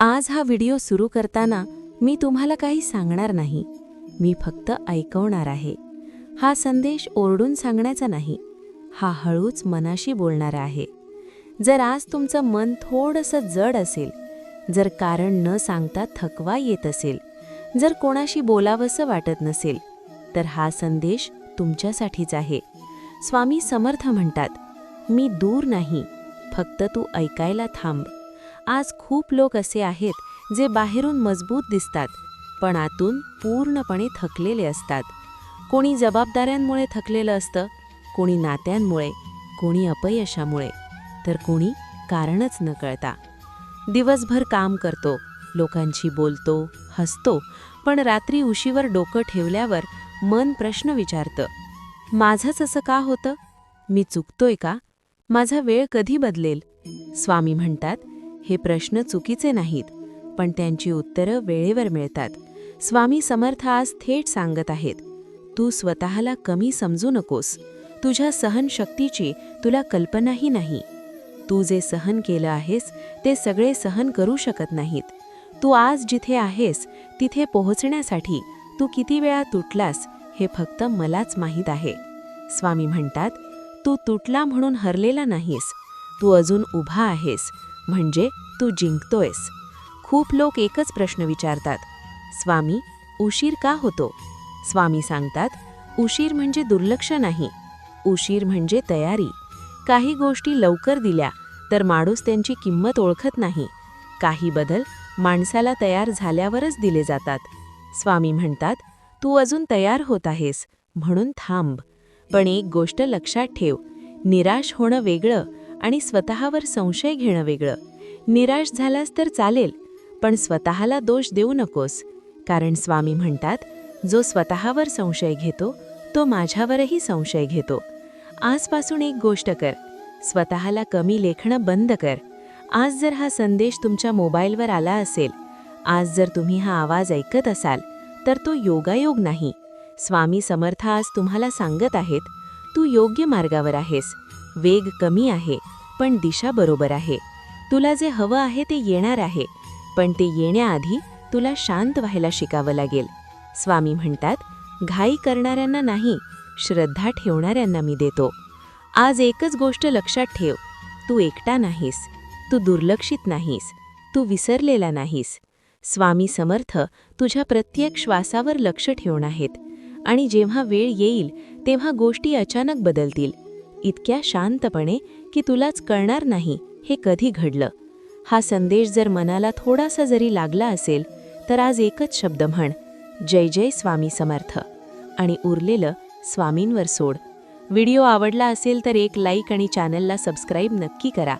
आज हा व्हिडिओ सुरू करताना मी तुम्हाला काही सांगणार नाही. मी फक्त ऐकवणार आहे. हा संदेश ओरडून सांगण्याचा नाही. हा हळूच मनाशी बोलणारा आहे. जर आज तुमचं मन थोडंसं जड असेल जर कारण न सांगता थकवा येत असेल जर कोणाशी बोलावंसं वाटत नसेल तर हा संदेश तुमच्यासाठीच आहे. स्वामी समर्थ म्हणतात मी दूर नाही फक्त तू ऐकायला थांब. आज खूप लोक असे आहेत जे बाहेरून मजबूत दिसतात पण आतून पूर्णपणे थकलेले असतात. कोणी जबाबदाऱ्यांमुळे थकलेलं असतं कोणी नात्यांमुळे कोणी अपयशामुळे तर कोणी कारणच न कळता. दिवसभर काम करतो लोकांशी बोलतो हसतो पण रात्री उशीवर डोकं ठेवल्यावर मन प्रश्न विचारतं माझंच असं का होतं? मी चुकतोय का? माझा वेळ कधी बदलेल? स्वामी म्हणतात हे प्रश्न चुकीचे नाहीत पण त्यांची उत्तरं वेळेवर मिळतात. स्वामी समर्थ आज थेट सांगत आहेत तू स्वतःला कमी समजू नकोस. तुझ्या सहनशक्तीची तुला कल्पनाही नाही. तू जे सहन केलं आहेस ते सगळे सहन करू शकत नाहीत. तू आज जिथे आहेस तिथे पोहोचण्यासाठी तू किती वेळा तुटलास हे फक्त मलाच माहीत आहे. स्वामी म्हणतात तू तुटला म्हणून हरलेला नाहीस. तू अजून उभा आहेस. म्हणजे तू जिंकतोयस. खूप लोक एकच प्रश्न विचारतात स्वामी उशीर का होतो? स्वामी सांगतात उशीर म्हणजे दुर्लक्ष नाही. उशीर म्हणजे तयारी. काही गोष्टी लवकर दिल्या तर माणूस त्यांची किंमत ओळखत नाही. काही बदल माणसाला तयार झाल्यावरच दिले जातात. स्वामी म्हणतात तू अजून तयार होत आहेस म्हणून थांब. पण एक गोष्ट लक्षात ठेव निराश होणं वेगळं. आणि स्वतःवर संशय घेणं वेगळं. निराश झालास तर चालेल पण स्वतःला दोष देऊ नकोस. कारण स्वामी म्हणतात जो स्वतःवर संशय घेतो तो माझ्यावरही संशय घेतो. आजपासून एक गोष्ट कर स्वतःला कमी लेखणं बंद कर. आज जर हा संदेश तुमच्या मोबाईलवर आला असेल आज जर तुम्ही हा आवाज ऐकत असाल तर तो योगायोग नाही. स्वामी समर्थ आज तुम्हाला सांगत आहेत तू योग्य मार्गावर आहेस. वेग कमी आहे पण दिशा बरोबर आहे. तुला जे हवं आहे ते येणार आहे पण ते येण्याआधी तुला शांत व्हायला शिकावं लागेल. स्वामी म्हणतात घाई करणाऱ्यांना नाही श्रद्धा ठेवणाऱ्यांना मी देतो. आज एकच गोष्ट लक्षात ठेव तू एकटा नाहीस तू दुर्लक्षित नाहीस तू विसरलेला नाहीस. स्वामी समर्थ तुझ्या प्रत्येक श्वासावर लक्ष ठेवून आहेत आणि जेव्हा वेळ येईल तेव्हा गोष्टी अचानक बदलतील. इतक्या शांतपणे की तुलाच कळणार नाही हे कधी घडलं. हा संदेश जर मनाला थोडासा जरी लागला असेल तर आज एकच शब्द म्हण जय जय स्वामी समर्थ. आणि उरलेलं स्वामींवर सोड. व्हिडिओ आवडला असेल तर एक लाईक आणि चॅनलला सबस्क्राईब नक्की करा.